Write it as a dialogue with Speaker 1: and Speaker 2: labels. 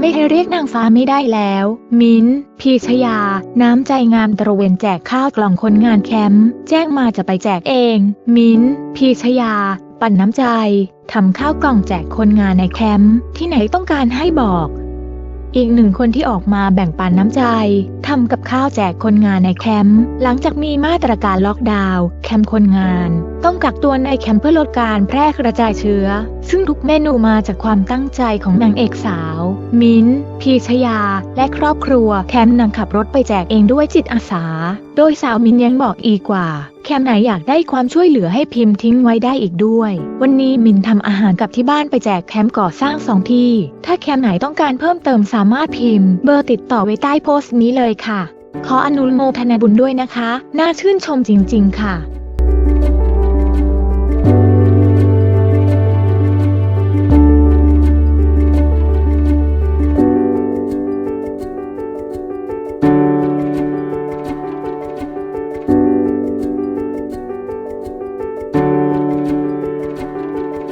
Speaker 1: ไม่ให้เรียกนางฟ้าไม่ได้แล้ว มิ้น พีชยา น้ำใจงามตระเวนแจกข้าวกล่องคนงานแคมป์ แจ้งมาจะไปแจกเอง มิ้น พีชยา ปั่นน้ำใจ ทำข้าวกล่องแจกคนงานในแคมป์ ที่ไหนต้องการให้บอก อีกหนึ่งคนที่ออกมาแบ่งปันน้ำใจทำกับข้าวแจกคนงานในแคมป์หลังจากมีมาตรการล็อกดาวน์แคมป์คนงาน ต้องกักตัวในแคมป์เพื่อลดการแพร่กระจายเชื้อ ซึ่งทุกเมนูมาจากความตั้งใจของนางเอกสาว มิ้นพีชยา และครอบครัวแคมนางขับรถไปแจกเองด้วยจิตอาสา โดยสาวมิ้นยังบอกอีกว่า แคมไหนอยากได้ความช่วยเหลือให้พิมพ์ทิ้งไว้ได้อีกด้วย วันนี้มินทำอาหารกับที่บ้านไปแจกแคมป์ก่อสร้างสองที่ ถ้าแคมไหนต้องการเพิ่มเติมสามารถพิมพ์ เบอร์ติดต่อไว้ใต้โพสต์นี้เลยค่ะ ขออนุโมทนาบุญด้วยนะคะ น่าชื่นชมจริง ๆ ค่ะ